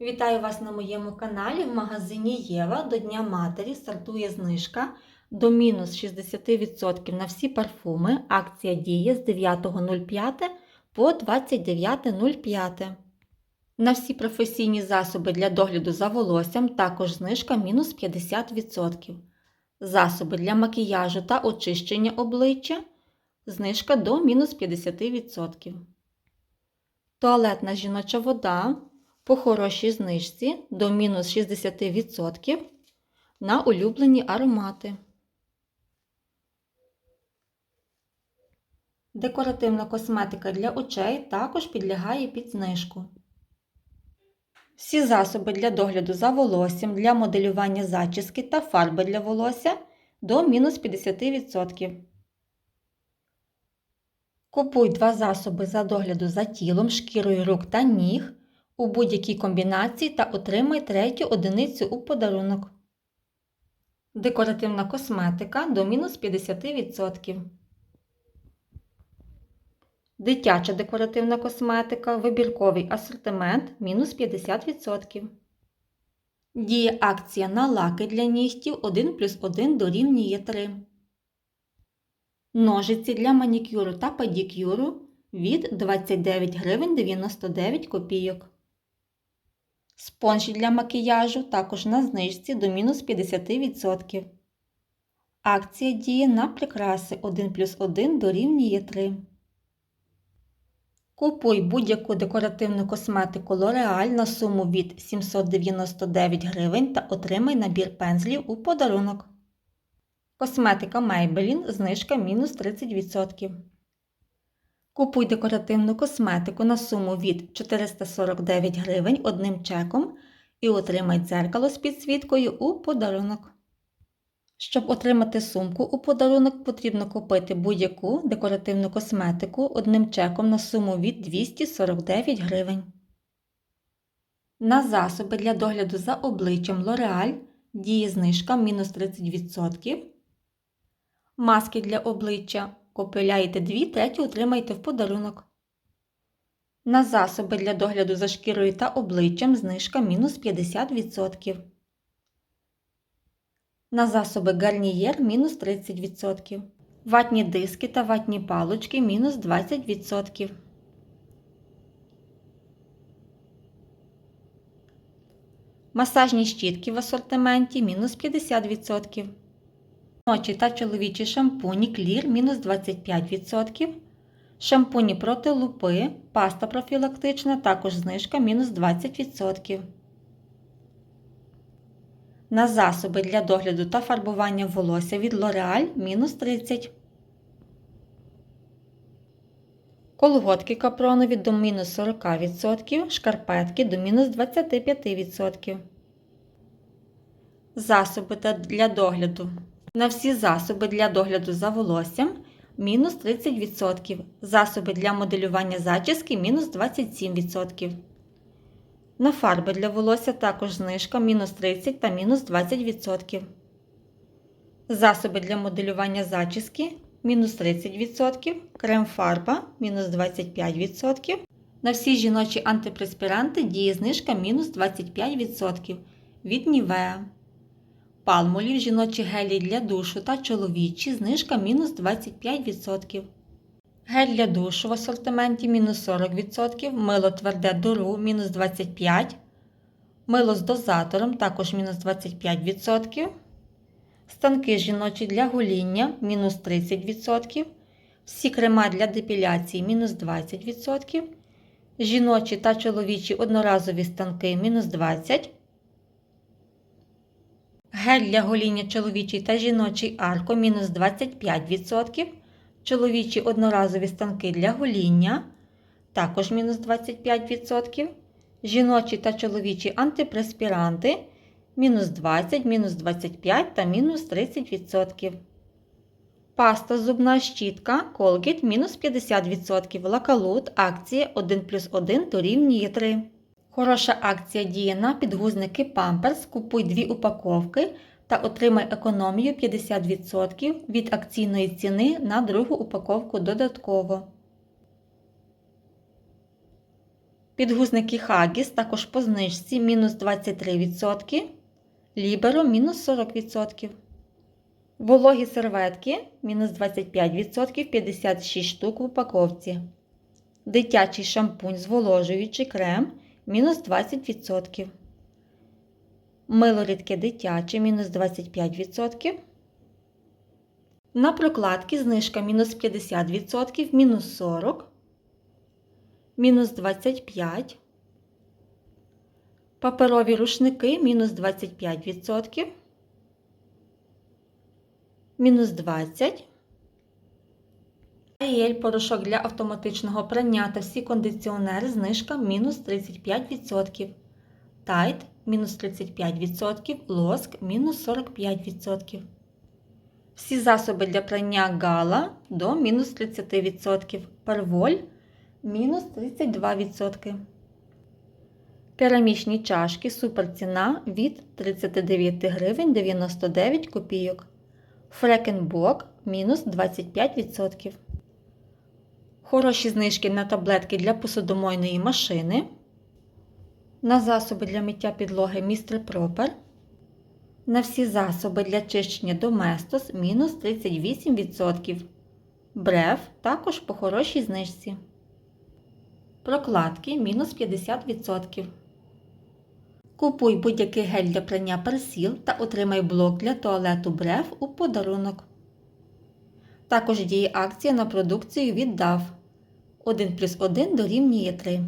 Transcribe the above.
Вітаю вас на моєму каналі. В магазині Єва до Дня Матері стартує знижка до мінус 60% на всі парфуми. Акція діє з 9.05 по 29.05. На всі професійні засоби для догляду за волоссям також знижка мінус 50%. Засоби для макіяжу та очищення обличчя знижка до мінус 50%. Туалетна жіноча вода по хорошій знижці до мінус 60% на улюблені аромати. Декоративна косметика для очей також підлягає під знижку. Всі засоби для догляду за волоссям, для моделювання зачіски та фарби для волосся до мінус 50%. Купуй два засоби за догляду за тілом, шкірою рук та ніг у будь-якій комбінації та отримай третю одиницю у подарунок. Декоративна косметика до мінус 50%. Дитяча декоративна косметика, вибірковий асортимент мінус 50%. Діє акція на лаки для нігтів 1 плюс 1 дорівнює 3. Ножиці для манікюру та педикюру від 29 гривень 99 копійок. Спонжі для макіяжу також на знижці до мінус 50%. Акція діє на прикраси 1 плюс 1 дорівнює 3. Купуй будь-яку декоративну косметику L'Oreal на суму від 799 гривень та отримай набір пензлів у подарунок. Косметика Maybelline знижка мінус 30%. Купуй декоративну косметику на суму від 449 гривень одним чеком і отримай дзеркало з підсвіткою у подарунок. Щоб отримати сумку у подарунок, потрібно купити будь-яку декоративну косметику одним чеком на суму від 249 гривень. На засоби для догляду за обличчям L'Oreal діє знижка мінус 30%. Маски для обличчя Купляєте 2, треті отримаєте в подарунок. На засоби для догляду за шкірою та обличчям знижка мінус 50%. На засоби гарнієр мінус 30%. Ватні диски та ватні палочки мінус 20%. Масажні щітки в асортименті мінус 50%. Жіночі та чоловічі шампуні клір мінус 25%. Шампуні проти лупи, паста профілактична, також знижка мінус 20%. На засоби для догляду та фарбування волосся від L'Oreal мінус 30%. Колготки капронові до мінус 40%, шкарпетки до мінус 25%. Засоби для догляду на всі засоби для догляду за волоссям мінус 30%. Засоби для моделювання зачіски мінус 27%. На фарби для волосся також знижка мінус 30 та мінус 20%. Засоби для моделювання зачіски мінус 30%. Крем фарба мінус 25%. На всі жіночі антипреспіранти діє знижка мінус 25% від Нівеа. Палмолів жіночі гелі для душу та чоловічі знижка мінус 25%. Гель для душу в асортименті мінус 40%, мило тверде дуру мінус 25%, мило з дозатором також мінус 25%. Станки жіночі для гоління мінус 30%. Всі крема для депіляції мінус 20%. Жіночі та чоловічі одноразові станки мінус 20%. Гель для гоління чоловічий та жіночий арко мінус 25%. Чоловічі одноразові станки для гоління також мінус 25%. Жіночі та чоловічі антипреспіранти мінус 20, мінус 25 та мінус 30%. Паста зубна щітка Colgate мінус 50%. Лакалут акція 1 плюс 1 дорівнює 3. Хороша акція діє на підгузники Pampers. Купуй дві упаковки та отримай економію 50% від акційної ціни на другу упаковку додатково. Підгузники Хагіс також по знижці мінус 23%, Ліберо мінус 40%. Вологі серветки мінус 25%, 56 штук в упаковці. Дитячий шампунь зволожуючий крем мінус 20%. Мило рідке дитяче мінус 25%. На прокладки знижка мінус 50%, мінус 40%, мінус 25%. Паперові рушники мінус 25%, мінус 20%. Аєль порошок для автоматичного прання та всі кондиціонери знижка мінус 35%. Тайт мінус 35%, лоск мінус 45%. Всі засоби для прання гала до мінус 30%, перволь мінус 32%. Керамічні чашки суперціна від 39 гривень 99 копійок. Фрекенбок мінус 25%. Хороші знижки на таблетки для посудомойної машини. На засоби для миття підлоги Містер Пропер. На всі засоби для чищення Доместос мінус 38%. Брев також по хорошій знижці. Прокладки мінус 50%. Купуй будь-який гель для прання персіл та отримай блок для туалету Брев у подарунок. Також діє акція на продукцію від DAV. 1 плюс 1 дорівнює 3.